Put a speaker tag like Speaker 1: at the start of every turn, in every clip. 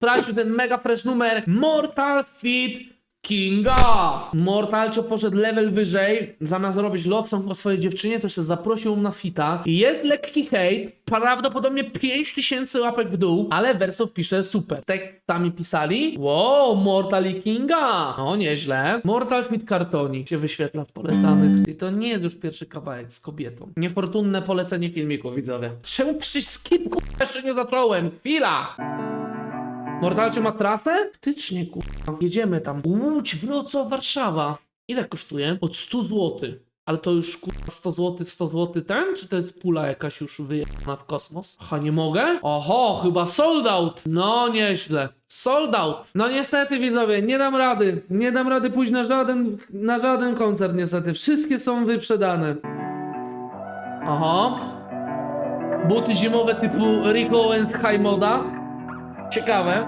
Speaker 1: sprawdźmy ten mega fresh numer Mortal Fit Kinga! Mortalcio poszedł level wyżej, zamiast robić love song o swojej dziewczynie, to się zaprosił na fita. Jest lekki hejt, prawdopodobnie 5000 łapek w dół, ale Wersow pisze super. Tekstami pisali, wow, Mortal i Kinga! No, nieźle. Mortal Fit Kartoni się wyświetla w polecanych. I to nie jest już pierwszy kawałek z kobietą. Niefortunne polecenie filmiku, widzowie. Czemu przy skip, kurwa, jeszcze nie zacząłem? Chwila! Mortalcio ma trasę? Wtycznie, kurwa. Jedziemy tam. Łódź, Wrocław, Warszawa. Ile kosztuje? Od 100 zł. Ale to już kurwa 100 zł, 100 zł ten? Czy to jest pula jakaś już wyjechana w kosmos? Aha, nie mogę? Oho, chyba sold out. No nieźle. Sold out. No niestety widzowie, nie dam rady. Nie dam rady pójść na żaden, na żaden koncert niestety. Wszystkie są wyprzedane. Aha. Buty zimowe typu Rico and High Moda. Ciekawe.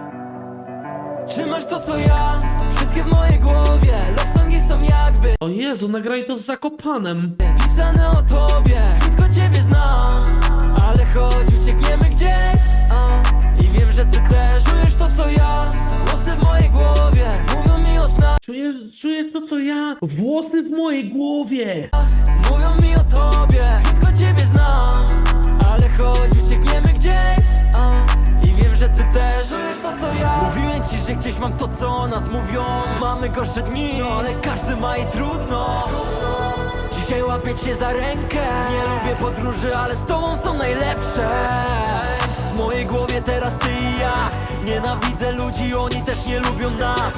Speaker 2: Czy masz to co ja? Wszystkie w mojej głowie Love songi są jakby
Speaker 1: O Jezu, nagrali to z Zakopanem.
Speaker 2: pisane o tobie Krótko ciebie znam Ale chodź, uciekniemy gdzieś a. I wiem, że ty też czujesz to co ja Głosy w mojej głowie Mówią mi o snach
Speaker 1: Czujesz, czujesz to co ja? Włosy w mojej głowie.
Speaker 2: Mówią mi o tobie Krótko ciebie znam Że gdzieś mam to co o nas mówią. Mamy gorsze dni, no, ale każdy ma i trudno. Dzisiaj łapię cię za rękę. Nie lubię podróży, ale z tobą są najlepsze. W mojej głowie teraz ty i ja. Nienawidzę ludzi, oni też nie lubią nas.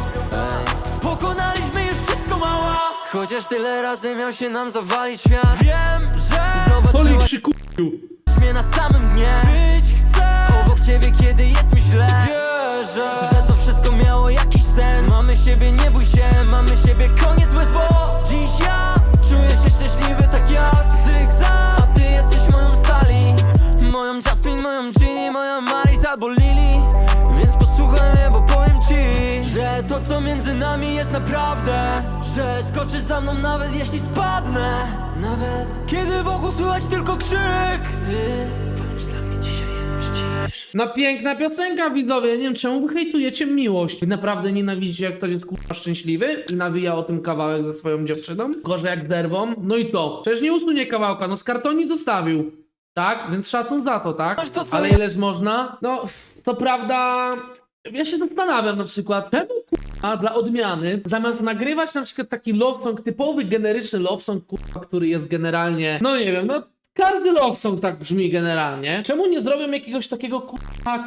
Speaker 2: Pokonaliśmy już wszystko mała. Chociaż tyle razy miał się nam zawalić świat. Wiem, że
Speaker 1: Holy
Speaker 2: zobaczyłaś
Speaker 1: przy k***u.
Speaker 2: mnie na samym dnie siebie, nie bój się, mamy siebie, koniec łez, bo Dziś ja czuję się szczęśliwy tak jak Zygzak. A ty jesteś moją Sally Moją Jasmine, moją Ginny, moją Maris albo Lily. Więc posłuchaj mnie, bo powiem ci Że to co między nami jest naprawdę Że skoczysz za mną nawet jeśli spadnę. Nawet kiedy wokół słychać tylko krzyk Ty
Speaker 1: No piękna piosenka widzowie, nie wiem czemu wy hejtujecie miłość. Wy naprawdę nienawidzicie jak ktoś jest kurwa szczęśliwy i nawija o tym kawałek ze swoją dziewczyną? Gorzej jak z derwą? No i to. Przecież nie usunie kawałka, no z kartoni zostawił. Tak? Więc szacun za to, tak? Ale ileż można? No, co prawda... Ja się zastanawiam na przykład, czemu kurwa dla odmiany, zamiast nagrywać na przykład taki love song, typowy generyczny love song, kurwa, który jest generalnie, no nie wiem, no każdy love song tak brzmi generalnie. Czemu nie zrobią jakiegoś takiego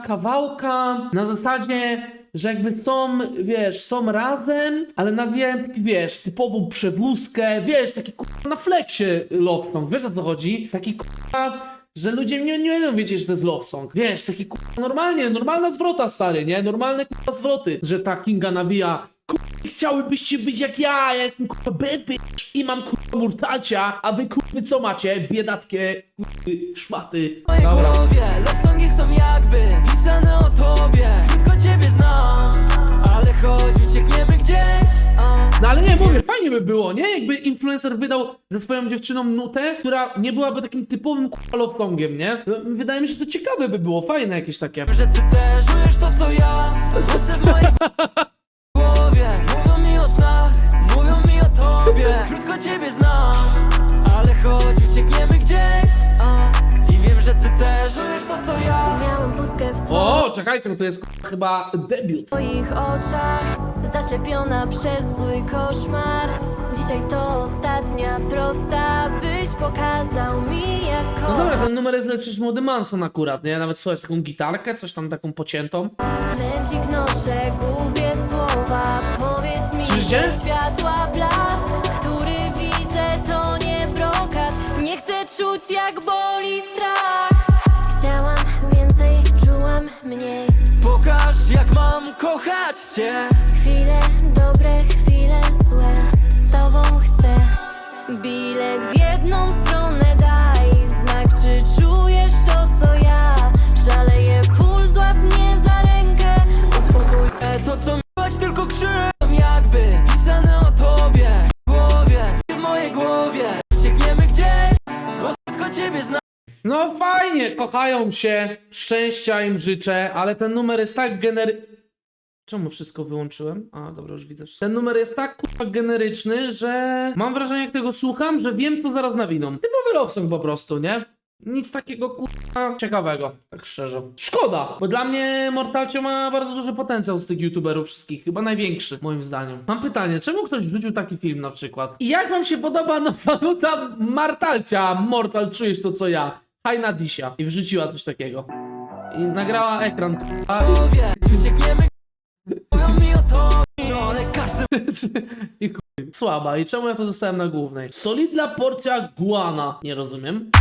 Speaker 1: kawałka na zasadzie, że jakby są, wiesz, są razem, ale nawijają taki, wiesz, typową przewózkę, wiesz, taki kurwa na flexie love song, wiesz o co chodzi? Taki kurwa że ludzie nie, nie będą wiedzieć, że to jest love song. Wiesz, taki kurwa normalnie, normalna zwrota stary, nie? Normalne kurwa zwroty, że ta Kinga nawija chciałybyście być jak ja, ja jestem kurwa bad bitch i mam kurwa murtalcia, a wy kurwy co macie? Biedackie kurwy szmaty.
Speaker 2: W mojej głowie love songi są jakby pisane o tobie Krótko ciebie znam Ale chodź, uciekniemy gdzieś a.
Speaker 1: No ale nie, mówię, fajnie by było, nie? Jakby influencer wydał ze swoją dziewczyną nutę, która nie byłaby takim typowym kurwa love songiem, nie? No, Wydaje mi się, że to ciekawe by było, fajne jakieś takie.
Speaker 2: że ty też czujesz to co ja Głosy w mojej O,
Speaker 1: czekajcie, bo to jest chyba debiut.
Speaker 3: oczach Zaślepiona przez zły koszmar. Dzisiaj to ostatnia prosta Byś pokazał mi jak
Speaker 1: No dobra,
Speaker 3: kochać
Speaker 1: ten numer jest lepszy niż Młody Manson akurat, nie? Nawet słychać taką gitarkę, coś tam taką pociętą.
Speaker 3: Chętlik noszę, gubię słowa. Powiedz mi, światła blask Który widzę to nie brokat. Nie chcę czuć jak boli strach
Speaker 2: mam kochać cię.
Speaker 3: Chwile dobre, chwile złe Z tobą chcę. Bilet w jedną stronę daj Znak, czy czujesz to co ja. Szaleję pól, złap mnie za rękę. Uspokój
Speaker 2: E, To co miłość tylko krzyk. Jakby pisane o tobie W głowie, w mojej głowie. Uciekniemy gdzieś Głos tylko ciebie znam
Speaker 1: No fajnie, kochają się, szczęścia im życzę, ale ten numer jest tak genery... Czemu wszystko wyłączyłem? A, dobra, już widzę. Ten numer jest tak kurwa generyczny, że mam wrażenie, jak tego słucham, że wiem, co zaraz nawiną. Typowy love song po prostu, nie? Nic takiego kurwa ciekawego, tak szczerze. Szkoda, bo dla mnie Mortalcio ma bardzo duży potencjał z tych youtuberów wszystkich, chyba największy, moim zdaniem. Mam pytanie, czemu ktoś wrzucił taki film na przykład? I jak wam się podoba nowa nuta Martalcia? Mortal, czujesz to co ja? Haj na disia. I wrzuciła coś takiego. I nagrała ekran, kurwa. I chuj. Słaba. I czemu ja to dostałem na głównej? Solidna porcja guana. Nie rozumiem.